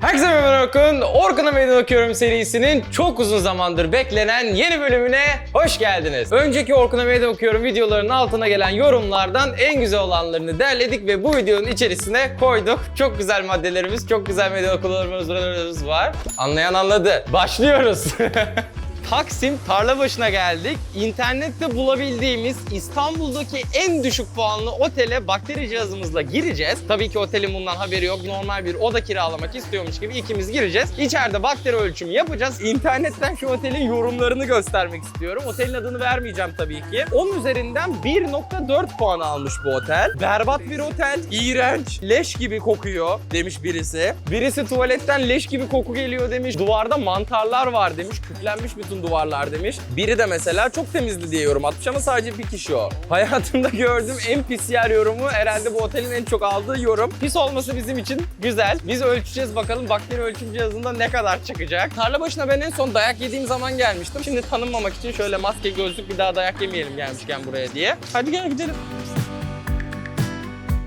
Herkese merhaba Orkun. Orkun'a Meydan Okuyorum serisinin çok uzun zamandır beklenen yeni bölümüne hoş geldiniz. Önceki Orkun'a Meydan Okuyorum videolarının altına gelen yorumlardan en güzel olanlarını derledik ve bu videonun içerisine koyduk. Çok güzel maddelerimiz, çok güzel meydan okumalarımız var. Anlayan anladı. Başlıyoruz. Taksim Tarlabaşı'na geldik. İnternette bulabildiğimiz İstanbul'daki en düşük puanlı otele bakteri cihazımızla gireceğiz. Tabii ki otelin bundan haberi yok. Normal bir oda kiralamak istiyormuş gibi ikimiz gireceğiz. İçeride bakteri ölçümü yapacağız. İnternetten şu otelin yorumlarını göstermek istiyorum. Otelin adını vermeyeceğim tabii ki. Onun üzerinden 1.4 puan almış bu otel. Berbat bir otel. İğrenç. Leş gibi kokuyor demiş birisi. Birisi tuvaletten leş gibi koku geliyor demiş. Duvarda mantarlar var demiş. Küflenmiş bütün duvarlar demiş. Biri de mesela çok temizdi diye yorum atmış ama sadece bir kişi o. Hayatımda gördüğüm en pis yer yorumu herhalde bu otelin en çok aldığı yorum. Pis olması bizim için güzel. Biz ölçeceğiz bakalım bakteri ölçüm cihazında ne kadar çıkacak. Tarla başına ben en son dayak yediğim zaman gelmiştim. Şimdi tanınmamak için şöyle maske gözlük bir daha dayak yemeyelim gelmişken buraya diye. Hadi gel gidelim.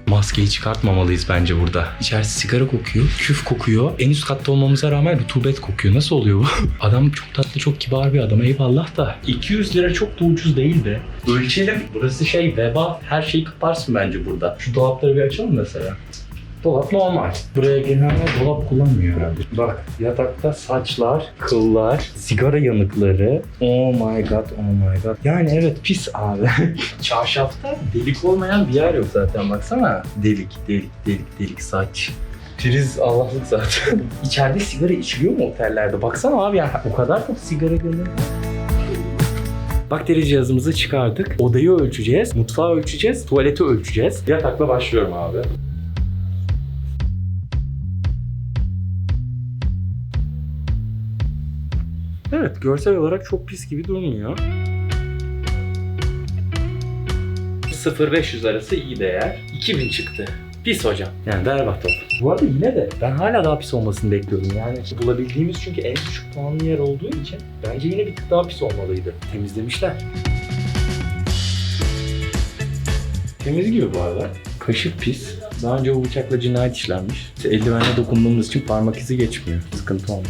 Maskeyi çıkartmamalıyız bence burada. İçerisi sigara kokuyor, küf kokuyor. En üst katta olmamıza rağmen rutubet kokuyor. Nasıl oluyor bu? Adam çok tatlı, çok kibar bir adam. Eyvallah da. 200 lira çok da ucuz değil be. Ölçelim. Burası şey veba. Her şeyi kaparsın bence burada. Şu dolapları bir açalım mesela. Dolap normal. Buraya gelenler dolap kullanmıyor herhalde. Bak yatakta saçlar, kıllar, sigara yanıkları. Oh my god, oh my god. Yani evet pis abi. Çarşafta delik olmayan bir yer yok zaten baksana. Delik, delik, delik, delik saç. Priz Allah'lık zaten. İçeride sigara içiliyor mu otellerde? Baksana abi yani o kadar çok sigara gönül. Bakteri cihazımızı çıkardık. Odayı ölçeceğiz, mutfağı ölçeceğiz, tuvaleti ölçeceğiz. Yatakla başlıyorum abi. Evet, görsel olarak çok pis gibi durmuyor. 0-500 arası iyi değer. 2000 çıktı. Pis hocam. Yani berbat oldu. Bu arada yine de ben hala daha pis olmasını bekliyordum. Yani bulabildiğimiz çünkü en düşük puanlı yer olduğu için bence yine bir tık daha pis olmalıydı. Temizlemişler. Temiz gibi bu arada. Kaşık pis. Daha önce o bıçakla cinayet işlenmiş. İşte eldivenle dokunduğumuz için parmak izi geçmiyor. Sıkıntı olmaz.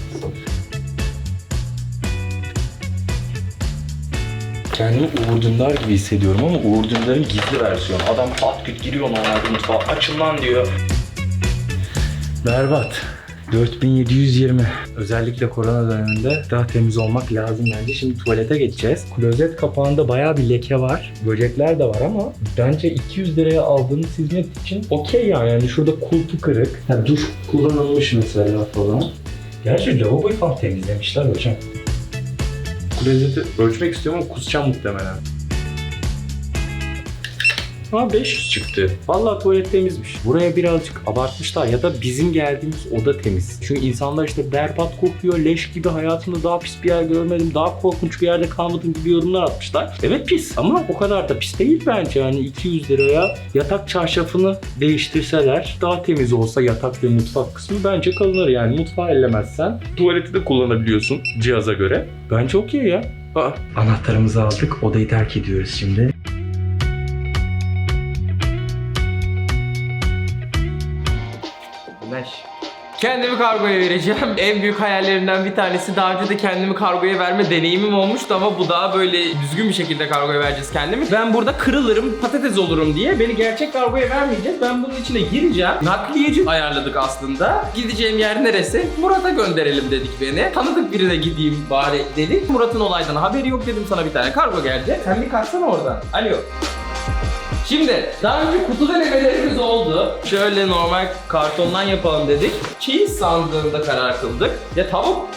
Kendimi Uğur Dündar gibi hissediyorum ama Uğur Dündar'ın gizli versiyonu. Adam pat küt giriyor normalde mutfağa. Açın lan diyor. Berbat. 4720. Özellikle korona döneminde daha temiz olmak lazım bence. Şimdi tuvalete geçeceğiz. Klozet kapağında bayağı bir leke var. Böcekler de var ama bence 200 liraya aldığınız hizmet için okey yani. yani. Şurada kulpu kırık. Ha, duş kullanılmış mesela falan. Gerçi lavaboyu falan temizlemişler hocam. Klozeti ölçmek istiyorum ama kusacağım muhtemelen. Ha 500 çıktı. Vallahi tuvalet temizmiş. Buraya birazcık abartmışlar ya da bizim geldiğimiz oda temiz. Çünkü insanlar işte berbat kokuyor, leş gibi hayatımda daha pis bir yer görmedim, daha korkunç bir yerde kalmadım gibi yorumlar atmışlar. Evet pis ama o kadar da pis değil bence. Yani 200 liraya yatak çarşafını değiştirseler, daha temiz olsa yatak ve mutfak kısmı bence kalınır yani. Mutfağı ellemezsen tuvaleti de kullanabiliyorsun cihaza göre. Bence okey ya. Aa, anahtarımızı aldık. Odayı terk ediyoruz şimdi. Kendimi kargoya vereceğim. En büyük hayallerimden bir tanesi daha önce de kendimi kargoya verme deneyimim olmuştu ama bu daha böyle düzgün bir şekilde kargoya vereceğiz kendimi. Ben burada kırılırım, patates olurum diye beni gerçek kargoya vermeyeceğiz. Ben bunun içine gireceğim. Nakliyeci ayarladık aslında. Gideceğim yer neresi? Murat'a gönderelim dedik beni. Tanıdık birine gideyim bari dedik. Murat'ın olaydan haberi yok dedim sana bir tane kargo geldi. Sen bir kalksana oradan. Alo. Şimdi daha önce kutu denemelerimiz oldu. Şöyle normal kartondan yapalım dedik. Cheese sandığında karar kıldık. Ya tavuk...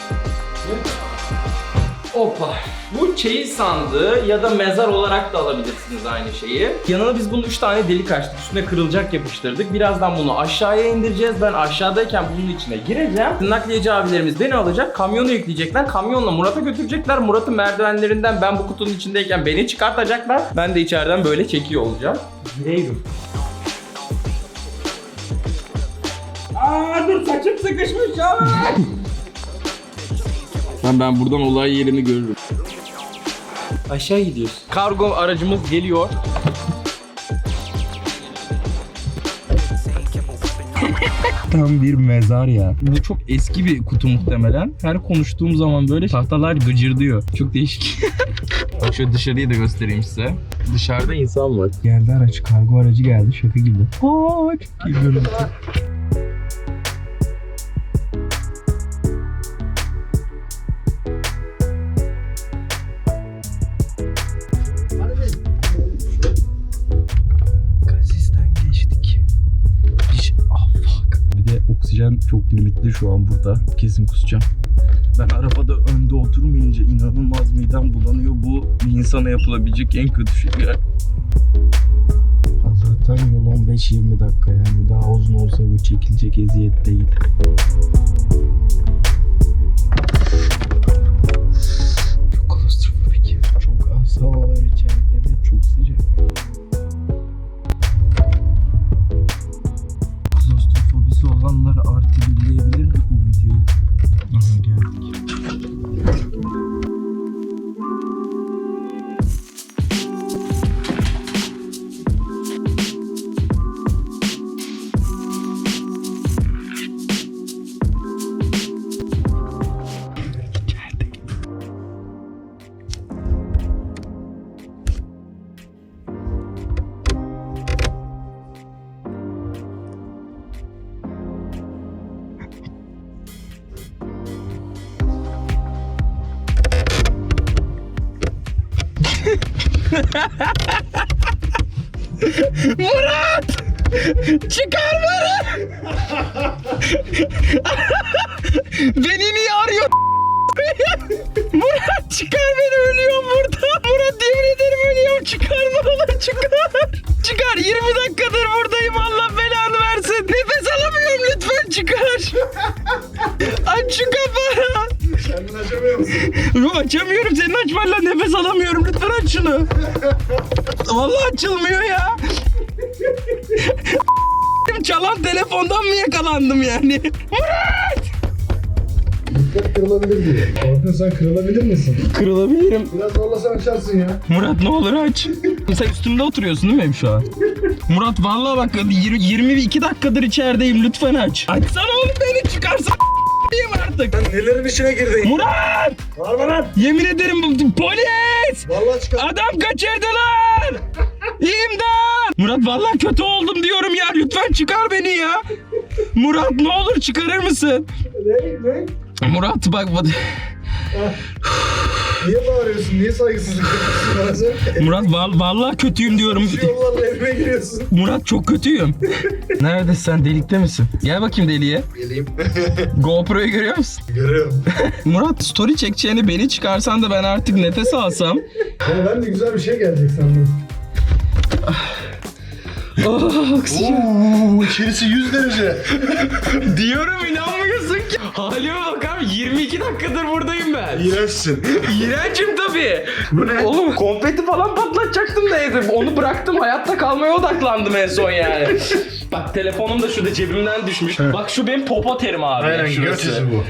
Hoppa. Bu çeyiz sandığı ya da mezar olarak da alabilirsiniz aynı şeyi. Yanına biz bunun 3 tane delik açtık. Üstüne kırılacak yapıştırdık. Birazdan bunu aşağıya indireceğiz. Ben aşağıdayken bunun içine gireceğim. Nakliyeci abilerimiz beni alacak. Kamyonu yükleyecekler. Kamyonla Murat'a götürecekler. Murat'ın merdivenlerinden ben bu kutunun içindeyken beni çıkartacaklar. Ben de içeriden böyle çekiyor olacağım. Gireyim. Aa dur saçım sıkışmış ya. Ben, ben buradan olay yerini görürüm. Aşağı gidiyoruz. Kargo aracımız geliyor. Tam bir mezar ya. Bu çok eski bir kutu muhtemelen. Her konuştuğum zaman böyle tahtalar gıcırdıyor. Çok değişik. Bak şöyle dışarıyı da göstereyim size. Dışarıda insan var. Geldi araç, kargo aracı geldi şaka gibi. Aa çok iyi görüntü. Limitli şu an burada. Kesin kusacağım. Ben arabada önde oturmayınca inanılmaz midem bulanıyor. Bu bir insana yapılabilecek en kötü şey. ya. Allah'tan yol 15-20 dakika yani daha uzun olsa bu çekilecek eziyet değil. Çok klostrofobik. Çok az hava var içeride çok sıcak. Olanlar artı birleyebilir mi açamıyorum senin açmanla nefes alamıyorum lütfen aç şunu. Vallahi açılmıyor ya. Çalan telefondan mı yakalandım yani? Dikkat kırılabilir diye. Orkun sen kırılabilir misin? Kırılabilirim. Biraz zorlasan açarsın ya. Murat ne olur aç. Sen üstümde oturuyorsun değil mi benim şu an? Murat vallahi bak 20, 22 dakikadır içerideyim lütfen aç. Açsana oğlum beni çıkarsan artık. Sen nelerin içine girdin? Murat! Var mı lan? Yemin ederim bu- polis! Vallahi çıkar. Adam kaçırdılar! İmdat! Murat vallahi kötü oldum diyorum ya. Lütfen çıkar beni ya. Murat ne olur çıkarır mısın? Ne? Ne? Murat bak bak. Niye bağırıyorsun? Niye saygısızlık yapıyorsun bana? Murat val- vallahi kötüyüm diyorum. Şu yollarla evime giriyorsun. Murat çok kötüyüm. Neredesin sen delikte misin? Gel bakayım deliğe. Geleyim. GoPro'yu görüyor musun? Görüyorum. Murat story çekeceğini beni çıkarsan da ben artık nefes alsam. Ya ben de güzel bir şey gelecek sandım. Oh, oksijen. Oo, içerisi 100 derece. Diyorum ki. Halime bak abi 22 dakikadır buradayım ben. İğrençsin. İğrencim tabii. Bu ne? Oğlum konfeti falan patlatacaktım da yedim. Onu bıraktım hayatta kalmaya odaklandım en son yani. Bak telefonum da şurada cebimden düşmüş. Bak şu benim popo terim abi. Aynen göt izi bu.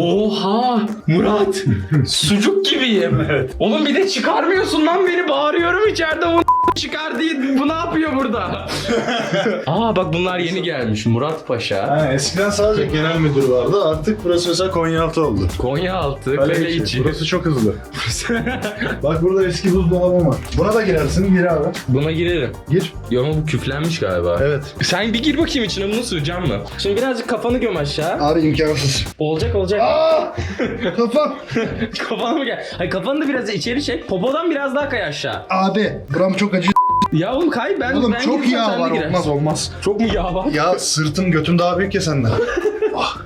Oha Murat sucuk gibiyim. Oğlum bir de çıkarmıyorsun lan beni bağırıyorum içeride o çıkar diye bu ne yapıyor burada? Aa bak bunlar yeni gelmiş Murat Paşa. Ha, eskiden sadece genel müdür vardı. Artık burası mesela Konyaaltı oldu. Konyaaltı, Kale kale içi. içi. Burası çok hızlı. Bak burada eski buzdolabım var. Buna da girersin. Gir abi. Buna girelim. Gir. Yo ama bu küflenmiş galiba. Evet. Sen bir gir bakayım içine bunu sığacağım mı? Şimdi birazcık kafanı göm aşağı. Abi imkansız. Olacak olacak. Aa! Kafam. Kafana mı gel? Hayır kafanı da biraz içeri çek. Popodan biraz daha kay aşağı. Abi buram çok acı. Ya oğlum kay ben Oğlum ben çok yağ sen de var olmaz olmaz. Çok mu yağ var? Ya sırtın götün daha büyük ya senden.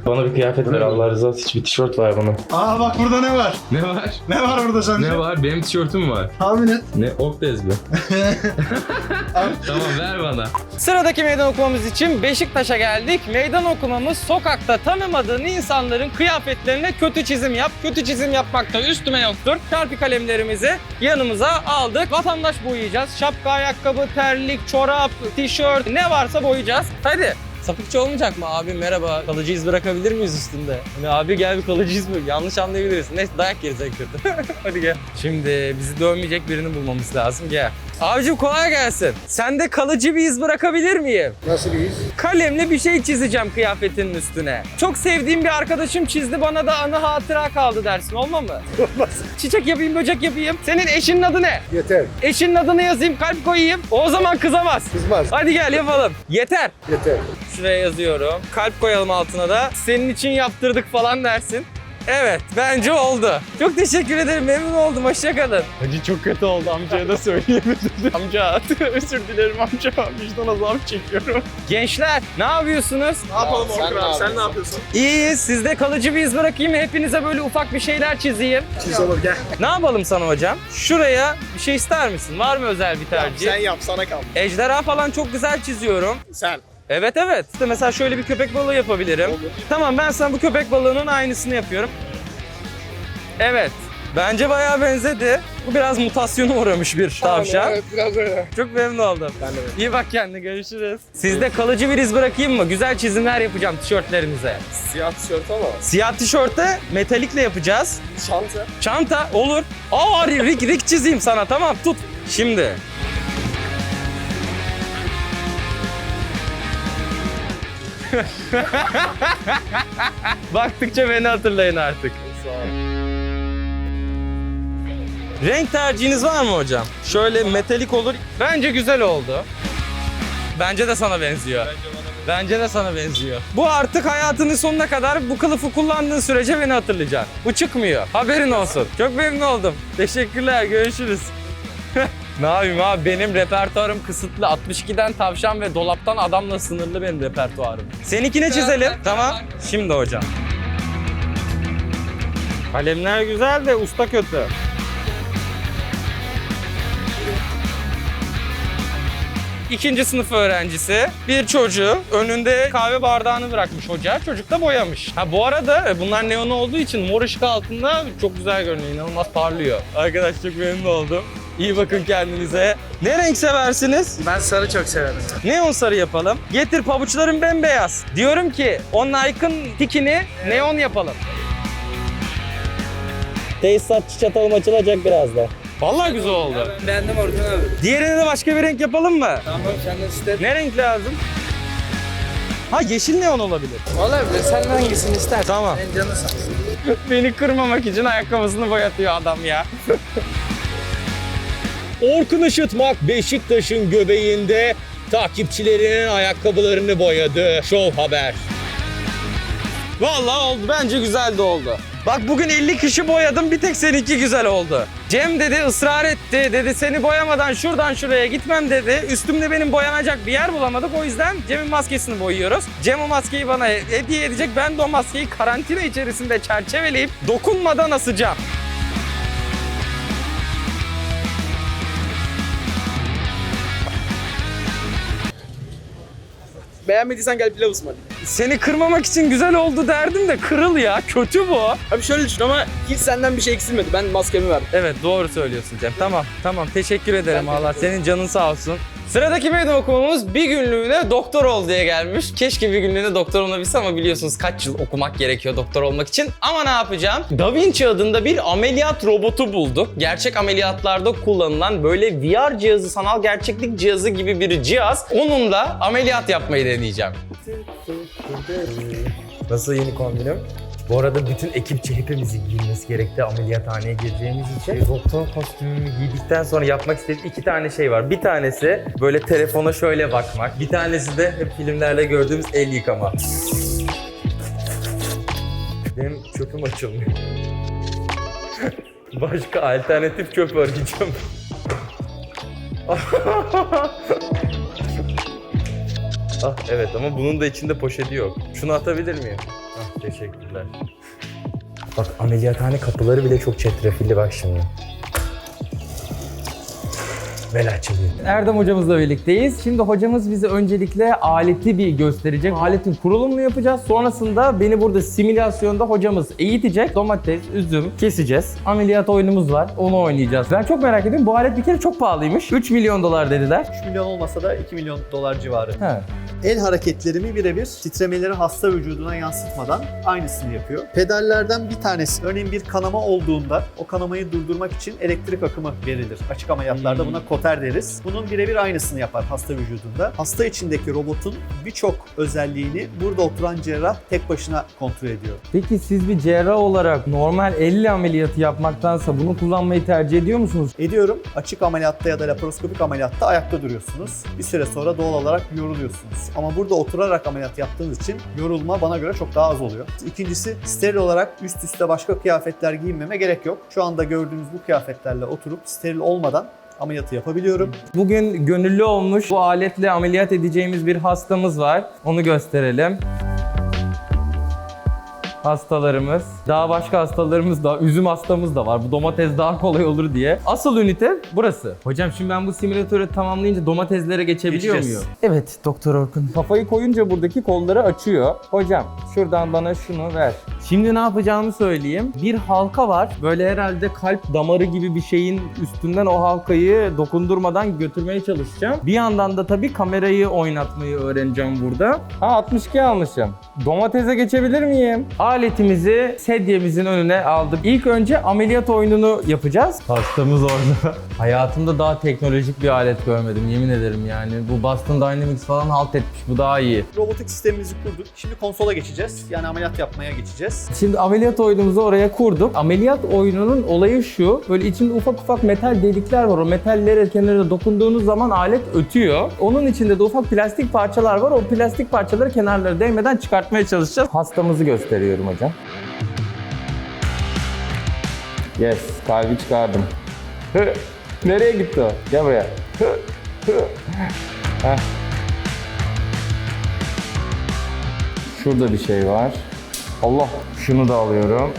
Bana bir kıyafet ver Allah rızası için bir tişört var bana. Aa bak burada ne var? Ne var? Ne var burada sence? Ne var? Benim tişörtüm var. Tahmin et. Ne? Oktez mi? tamam ver bana. Sıradaki meydan okumamız için Beşiktaş'a geldik. Meydan okumamız sokakta tanımadığın insanların kıyafetlerine kötü çizim yap. Kötü çizim yapmakta üstüme yoktur. Çarpı kalemlerimizi yanımıza aldık. Vatandaş boyayacağız. Şapka, ayakkabı, terlik, çorap, tişört ne varsa boyayacağız. Hadi Sapıkçı olmayacak mı? Abi merhaba kalıcı iz bırakabilir miyiz üstünde? Hani abi gel bir kalıcı iz mi? Yanlış anlayabiliriz. Neyse dayak yeriz kötü. Hadi gel. Şimdi bizi dövmeyecek birini bulmamız lazım. Gel. Abicim kolay gelsin. Sende kalıcı bir iz bırakabilir miyim? Nasıl bir his? Kalemle bir şey çizeceğim kıyafetinin üstüne. Çok sevdiğim bir arkadaşım çizdi bana da anı hatıra kaldı dersin olma mı? Olmaz. Çiçek yapayım, böcek yapayım. Senin eşinin adı ne? Yeter. Eşinin adını yazayım, kalp koyayım. O zaman kızamaz. Kızmaz. Hadi gel yapalım. Yeter. Yeter. Şuraya yazıyorum. Kalp koyalım altına da. Senin için yaptırdık falan dersin. Evet, bence oldu. Çok teşekkür ederim, memnun oldum. Hoşçakalın. Hacı çok kötü oldu, amcaya da söyleyemedim. Amca, özür dilerim amca. Vicdan azabı çekiyorum. Gençler, ne yapıyorsunuz? Ne yapalım Orkun abi sen ne yapıyorsun? İyi, sizde kalıcı bir iz bırakayım. Hepinize böyle ufak bir şeyler çizeyim. Çiz olur gel. Ne yapalım sana hocam? Şuraya bir şey ister misin? Var mı özel bir tercih? Sen yap sana kal. Ejderha falan çok güzel çiziyorum. Sen. Evet evet. İşte mesela şöyle bir köpek balığı yapabilirim. Tamam ben sana bu köpek balığının aynısını yapıyorum. Evet. Bence bayağı benzedi. Bu biraz mutasyona uğramış bir tavşan. Evet biraz öyle. Çok memnun oldum. Ben de İyi bak kendine görüşürüz. Sizde kalıcı bir iz bırakayım mı? Güzel çizimler yapacağım tişörtlerinize. Siyah tişört ama. Siyah tişörte metalikle yapacağız. Çanta. Çanta olur. Aa rik rik çizeyim sana tamam tut. Şimdi. Baktıkça beni hatırlayın artık. Renk tercihiniz var mı hocam? Şöyle metalik olur. Bence güzel oldu. Bence de sana benziyor. Bence de sana benziyor. Bu artık hayatının sonuna kadar bu kılıfı kullandığın sürece beni hatırlayacaksın. Bu çıkmıyor. Haberin olsun. Çok memnun oldum. Teşekkürler. Görüşürüz. Ne yapayım abi benim repertuarım kısıtlı. 62'den tavşan ve dolaptan adamla sınırlı benim repertuarım. Seninkine çizelim. Tamam. Şimdi hocam. Kalemler güzel de usta kötü. İkinci sınıf öğrencisi bir çocuğu önünde kahve bardağını bırakmış hoca. Çocuk da boyamış. Ha bu arada e, bunlar neon olduğu için mor ışık altında çok güzel görünüyor. inanılmaz parlıyor. Arkadaş çok memnun oldum. İyi bakın kendinize. Ne renk seversiniz? Ben sarı çok severim. Neon sarı yapalım. Getir pabuçların bembeyaz. Diyorum ki o Nike'ın tikini neon yapalım. Tesisatçı çatalım açılacak birazdan. Vallahi güzel oldu. Beğendim Orkun abi. Diğerine de başka bir renk yapalım mı? Tamam senden iste. Ne renk lazım? Ha yeşil neon olabilir. Olabilir sen hangisini istersen. Tamam. En canı sağ olsun. Beni kırmamak için ayakkabısını boyatıyor adam ya. Orkun Işıtmak Beşiktaş'ın göbeğinde takipçilerinin ayakkabılarını boyadı. Show Haber. Vallahi oldu. Bence güzel de oldu. Bak bugün 50 kişi boyadım bir tek seninki güzel oldu. Cem dedi ısrar etti dedi seni boyamadan şuradan şuraya gitmem dedi. Üstümde benim boyanacak bir yer bulamadık o yüzden Cem'in maskesini boyuyoruz. Cem o maskeyi bana hediye edecek ben de o maskeyi karantina içerisinde çerçeveleyip dokunmadan asacağım. Beğenmediysen gel pilav ısmarla. Seni kırmamak için güzel oldu derdim de kırıl ya kötü bu. Abi şöyle düşün ama hiç senden bir şey eksilmedi. Ben maskemi verdim. Evet doğru söylüyorsun Cem. Tamam tamam teşekkür ederim Allah senin canın sağ olsun. Sıradaki meydan okumamız bir günlüğüne doktor ol diye gelmiş. Keşke bir günlüğüne doktor olabilsem ama biliyorsunuz kaç yıl okumak gerekiyor doktor olmak için. Ama ne yapacağım? Da Vinci adında bir ameliyat robotu bulduk. Gerçek ameliyatlarda kullanılan böyle VR cihazı, sanal gerçeklik cihazı gibi bir cihaz. Onunla ameliyat yapmayı deneyeceğim. Nasıl yeni kombinim? Bu arada bütün ekipçe hepimizin giyinmesi gerekti ameliyathaneye gireceğimiz için. Doktor kostümümü giydikten sonra yapmak istediğim iki tane şey var. Bir tanesi böyle telefona şöyle bakmak. Bir tanesi de hep filmlerde gördüğümüz el yıkama. Benim çöpüm açılmıyor. Başka alternatif çöp arayacağım. ah evet ama bunun da içinde poşeti yok. Şunu atabilir miyim? Ah teşekkürler. Bak ameliyathane kapıları bile çok çetrefilli bak şimdi. Bel açılıyor. Erdem hocamızla birlikteyiz. Şimdi hocamız bize öncelikle aleti bir gösterecek. Aletin kurulumunu yapacağız. Sonrasında beni burada simülasyonda hocamız eğitecek. Domates, üzüm keseceğiz. Ameliyat oyunumuz var. Onu oynayacağız. Ben çok merak ediyorum. Bu alet bir kere çok pahalıymış. 3 milyon dolar dediler. 3 milyon olmasa da 2 milyon dolar civarı. He. El hareketlerimi birebir titremeleri hasta vücuduna yansıtmadan aynısını yapıyor. Pedallerden bir tanesi, örneğin bir kanama olduğunda o kanamayı durdurmak için elektrik akımı verilir. Açık ameliyatlarda buna koter deriz. Bunun birebir aynısını yapar hasta vücudunda. Hasta içindeki robotun birçok özelliğini burada oturan cerrah tek başına kontrol ediyor. Peki siz bir cerrah olarak normal elle ameliyatı yapmaktansa bunu kullanmayı tercih ediyor musunuz? Ediyorum. Açık ameliyatta ya da laparoskopik ameliyatta ayakta duruyorsunuz. Bir süre sonra doğal olarak yoruluyorsunuz. Ama burada oturarak ameliyat yaptığınız için yorulma bana göre çok daha az oluyor. İkincisi steril olarak üst üste başka kıyafetler giyinmeme gerek yok. Şu anda gördüğünüz bu kıyafetlerle oturup steril olmadan ameliyatı yapabiliyorum. Bugün gönüllü olmuş bu aletle ameliyat edeceğimiz bir hastamız var. Onu gösterelim. Hastalarımız. Daha başka hastalarımız da, üzüm hastamız da var. Bu domates daha kolay olur diye. Asıl ünite burası. Hocam şimdi ben bu simülatörü tamamlayınca domateslere geçebiliyor Geçeceğiz. muyum? Evet Doktor Orkun. Kafayı koyunca buradaki kolları açıyor. Hocam şuradan bana şunu ver. Şimdi ne yapacağımı söyleyeyim. Bir halka var. Böyle herhalde kalp damarı gibi bir şeyin üstünden o halkayı dokundurmadan götürmeye çalışacağım. Bir yandan da tabii kamerayı oynatmayı öğreneceğim burada. Ha 62 almışım. Domatese geçebilir miyim? Aletimizi sedyemizin önüne aldık. İlk önce ameliyat oyununu yapacağız. Hastamız orada. Hayatımda daha teknolojik bir alet görmedim yemin ederim yani. Bu Boston Dynamics falan halt etmiş. Bu daha iyi. Robotik sistemimizi kurduk. Şimdi konsola geçeceğiz. Yani ameliyat yapmaya geçeceğiz. Şimdi ameliyat oyunumuzu oraya kurduk. Ameliyat oyununun olayı şu. Böyle içinde ufak ufak metal delikler var. O metallere kenara dokunduğunuz zaman alet ötüyor. Onun içinde de ufak plastik parçalar var. O plastik parçaları kenarlara değmeden çıkartmaya çalışacağız. Hastamızı gösteriyorum hocam. Yes, kalbi çıkardım. Nereye gitti o? Gel buraya. Şurada bir şey var. Allah şunu da alıyorum.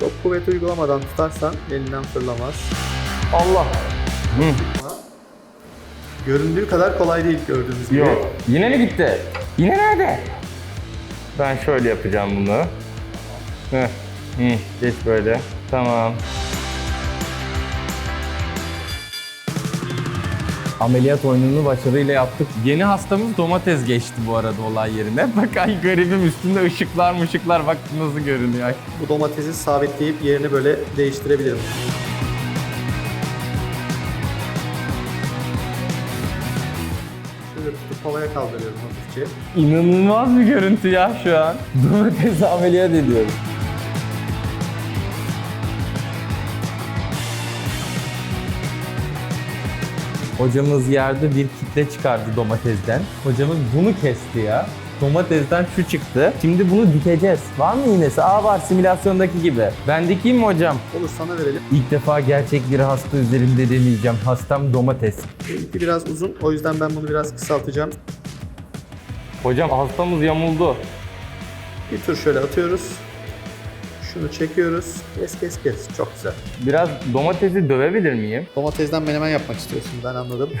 Çok kuvvet uygulamadan tutarsan elinden fırlamaz. Allah. Göründüğü kadar kolay değil gördüğünüz gibi. Yok. Yine mi gitti? Yine nerede? Ben şöyle yapacağım bunu. Heh. Hı. Geç böyle. Tamam. Ameliyat oyununu başarıyla yaptık. Yeni hastamız domates geçti bu arada olay yerine. Bak ay garibim üstünde ışıklar mışıklar bak nasıl görünüyor. Ay. Bu domatesi sabitleyip yerini böyle değiştirebilirim. Şöyle tutup havaya kaldırıyorum hafifçe. İnanılmaz bir görüntü ya şu an. Domatesi ameliyat ediyoruz. Hocamız yerde bir kitle çıkardı domatesden. Hocamız bunu kesti ya. Domatesden şu çıktı. Şimdi bunu dikeceğiz. Var mı iğnesi? Aa var simülasyondaki gibi. Ben dikeyim mi hocam? Olur sana verelim. İlk defa gerçek bir hasta üzerinde deneyeceğim. Hastam domates. Benimki biraz uzun o yüzden ben bunu biraz kısaltacağım. Hocam hastamız yamuldu. Bir tur şöyle atıyoruz. Şunu çekiyoruz. Kes kes kes. Çok güzel. Biraz domatesi dövebilir miyim? Domatesden menemen yapmak istiyorsun ben anladım.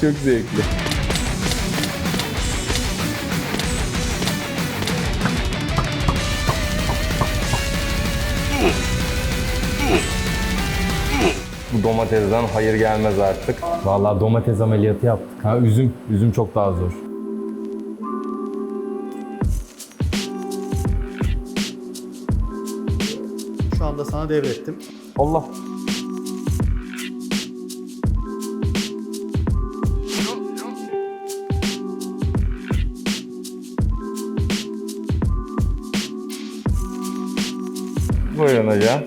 Çok zevkli. Domatesden hayır gelmez artık. Vallahi domates ameliyatı yaptık. Ha üzüm, üzüm çok daha zor. Şu anda sana devrettim. Allah. Buyurun hocam.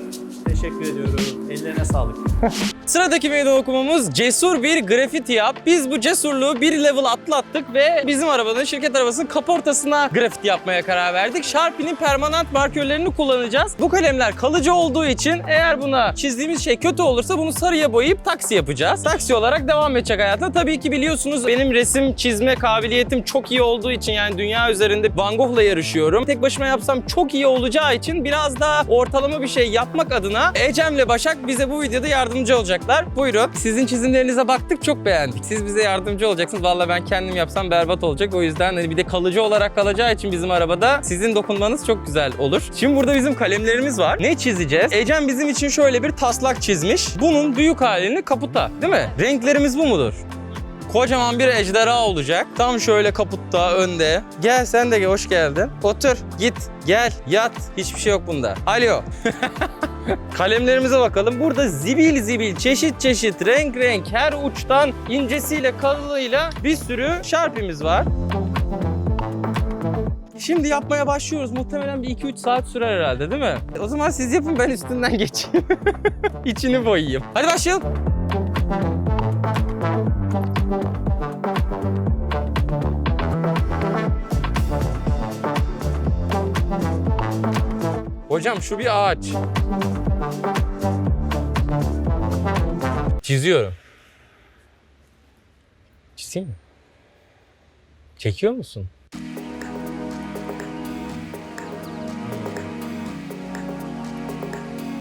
Teşekkür ediyorum. Ellerine sağlık. Sıradaki meydan okumamız cesur bir grafiti yap. Biz bu cesurluğu bir level atlattık ve bizim arabanın, şirket arabasının kaportasına grafiti yapmaya karar verdik. Sharpie'nin permanent markörlerini kullanacağız. Bu kalemler kalıcı olduğu için eğer buna çizdiğimiz şey kötü olursa bunu sarıya boyayıp taksi yapacağız. Taksi olarak devam edecek hayatına. Tabii ki biliyorsunuz benim resim çizme kabiliyetim çok iyi olduğu için yani dünya üzerinde Van Gogh'la yarışıyorum. Tek başıma yapsam çok iyi olacağı için biraz daha ortalama bir şey yapmak adına Ecem'le Başak bize bu videoda yardımcı olacaklar. Buyurun. Sizin çizimlerinize baktık çok beğendik. Siz bize yardımcı olacaksınız. Vallahi ben kendim yapsam berbat olacak. O yüzden hani bir de kalıcı olarak kalacağı için bizim arabada sizin dokunmanız çok güzel olur. Şimdi burada bizim kalemlerimiz var. Ne çizeceğiz? Ecem bizim için şöyle bir taslak çizmiş. Bunun büyük halini kaputa değil mi? Renklerimiz bu mudur? Kocaman bir ejderha olacak. Tam şöyle kaputta, önde. Gel sen de gel, hoş geldin. Otur, git, gel, yat. Hiçbir şey yok bunda. Alo. Kalemlerimize bakalım. Burada zibil zibil, çeşit çeşit, renk renk, her uçtan incesiyle kalınlığıyla bir sürü şarpimiz var. Şimdi yapmaya başlıyoruz. Muhtemelen bir 2-3 saat sürer herhalde değil mi? O zaman siz yapın ben üstünden geçeyim. İçini boyayayım. Hadi başlayalım. Hocam şu bir ağaç. Çiziyorum. Çizeyim mi? Çekiyor musun?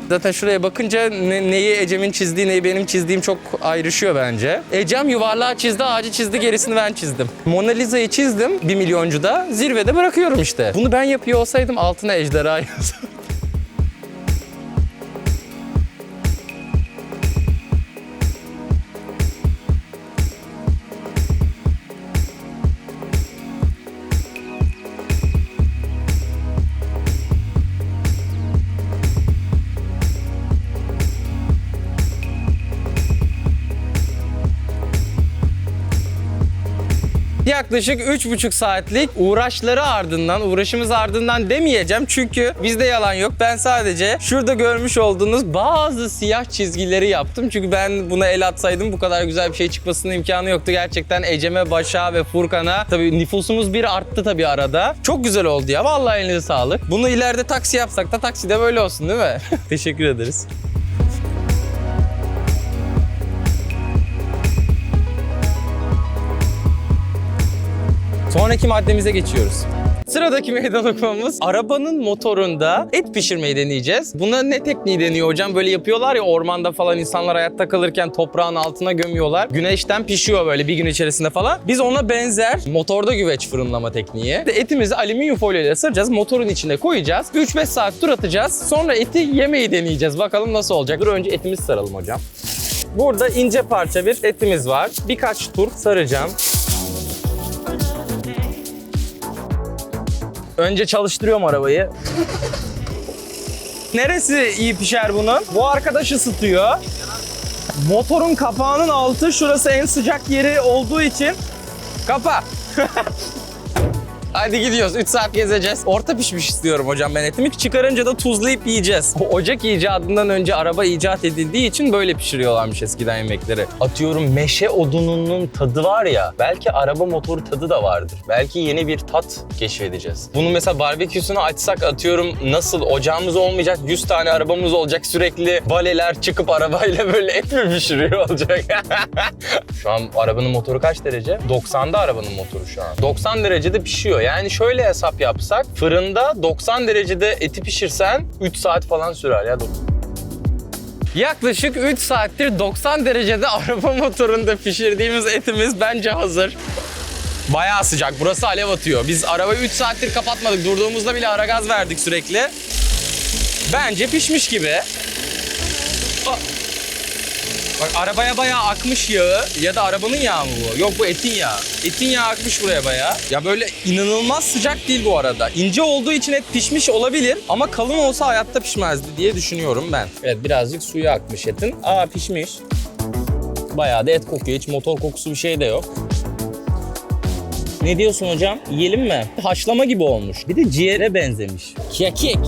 Zaten şuraya bakınca ne- neyi Ecem'in çizdiği neyi benim çizdiğim çok ayrışıyor bence. Ecem yuvarlağı çizdi, ağacı çizdi, gerisini ben çizdim. Mona Lisa'yı çizdim bir milyoncuda, zirvede bırakıyorum işte. Bunu ben yapıyor olsaydım altına ejderha yazardım. Yaklaşık 3,5 saatlik uğraşları ardından, uğraşımız ardından demeyeceğim çünkü bizde yalan yok. Ben sadece şurada görmüş olduğunuz bazı siyah çizgileri yaptım. Çünkü ben buna el atsaydım bu kadar güzel bir şey çıkmasının imkanı yoktu. Gerçekten Ecem'e, Başak'a ve Furkan'a tabii nüfusumuz bir arttı tabii arada. Çok güzel oldu ya. Vallahi elinize sağlık. Bunu ileride taksi yapsak da takside böyle olsun değil mi? Teşekkür ederiz. Sonraki maddemize geçiyoruz. Sıradaki meydan okumamız arabanın motorunda et pişirmeyi deneyeceğiz. Buna ne tekniği deniyor hocam? Böyle yapıyorlar ya ormanda falan insanlar hayatta kalırken toprağın altına gömüyorlar. Güneşten pişiyor böyle bir gün içerisinde falan. Biz ona benzer motorda güveç fırınlama tekniği. Etimizi alüminyum folyo ile ısıracağız. Motorun içine koyacağız. 3-5 saat tur atacağız. Sonra eti yemeyi deneyeceğiz. Bakalım nasıl olacak. Dur önce etimizi saralım hocam. Burada ince parça bir etimiz var. Birkaç tur saracağım. Önce çalıştırıyorum arabayı. Neresi iyi pişer bunun? Bu arkadaş ısıtıyor. Motorun kapağının altı şurası en sıcak yeri olduğu için kapa. Hadi gidiyoruz. 3 saat gezeceğiz. Orta pişmiş istiyorum hocam ben etimi. Çıkarınca da tuzlayıp yiyeceğiz. O ocak icadından önce araba icat edildiği için böyle pişiriyorlarmış eskiden yemekleri. Atıyorum meşe odununun tadı var ya. Belki araba motoru tadı da vardır. Belki yeni bir tat keşfedeceğiz. Bunu mesela barbeküsünü açsak atıyorum nasıl ocağımız olmayacak 100 tane arabamız olacak sürekli valeler çıkıp arabayla böyle et mi pişiriyor olacak? şu an arabanın motoru kaç derece? 90'da arabanın motoru şu an. 90 derecede pişiyor. Yani şöyle hesap yapsak fırında 90 derecede eti pişirsen 3 saat falan sürer ya. Yaklaşık 3 saattir 90 derecede araba motorunda pişirdiğimiz etimiz bence hazır. Bayağı sıcak. Burası alev atıyor. Biz arabayı 3 saattir kapatmadık. Durduğumuzda bile ara gaz verdik sürekli. Bence pişmiş gibi. Aa. Bak arabaya bayağı akmış yağı ya da arabanın yağı mı bu? Yok bu etin yağı. Etin yağı akmış buraya bayağı. Ya böyle inanılmaz sıcak değil bu arada. İnce olduğu için et pişmiş olabilir ama kalın olsa hayatta pişmezdi diye düşünüyorum ben. Evet birazcık suyu akmış etin. Aa pişmiş. Bayağı da et kokuyor. Hiç motor kokusu bir şey de yok. Ne diyorsun hocam? Yiyelim mi? Haşlama gibi olmuş. Bir de ciğere benzemiş. Kekik.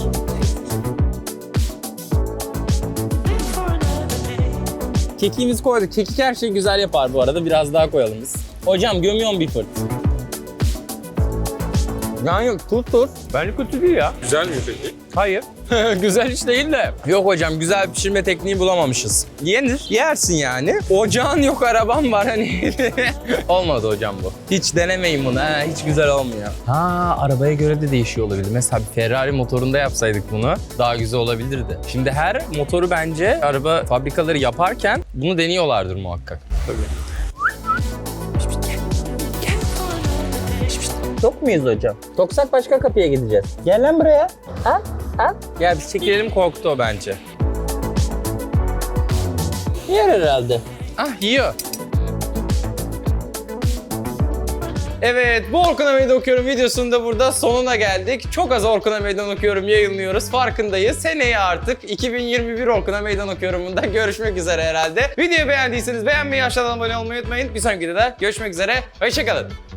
Kekiğimizi koyduk. Kekik her şeyi güzel yapar bu arada. Biraz daha koyalım biz. Hocam gömüyorum bir fırt. Yani yok tut tut. Bence kötü değil ya. Güzel mi peki? Hayır. güzel hiç değil de. Yok hocam güzel pişirme tekniği bulamamışız. Yenir. Yersin yani. Ocağın yok araban var hani. Olmadı hocam bu. Hiç denemeyin bunu ha. Hiç güzel olmuyor. Ha arabaya göre de değişiyor olabilir. Mesela bir Ferrari motorunda yapsaydık bunu daha güzel olabilirdi. Şimdi her motoru bence araba fabrikaları yaparken bunu deniyorlardır muhakkak. Tok muyuz hocam? Toksak başka kapıya gideceğiz. Gel lan buraya. Ha? Ha? Gel biz çekilelim korktu o bence. Yer herhalde. Ah yiyor. Evet, bu Orkun'a Meydan Okuyorum videosunun da burada sonuna geldik. Çok az Orkun'a Meydan Okuyorum yayınlıyoruz, farkındayız. Seneye artık 2021 Orkun'a Meydan Okuyorum'unda görüşmek üzere herhalde. Videoyu beğendiyseniz beğenmeyi, aşağıdan abone olmayı unutmayın. Bir sonraki videoda görüşmek üzere, hoşçakalın.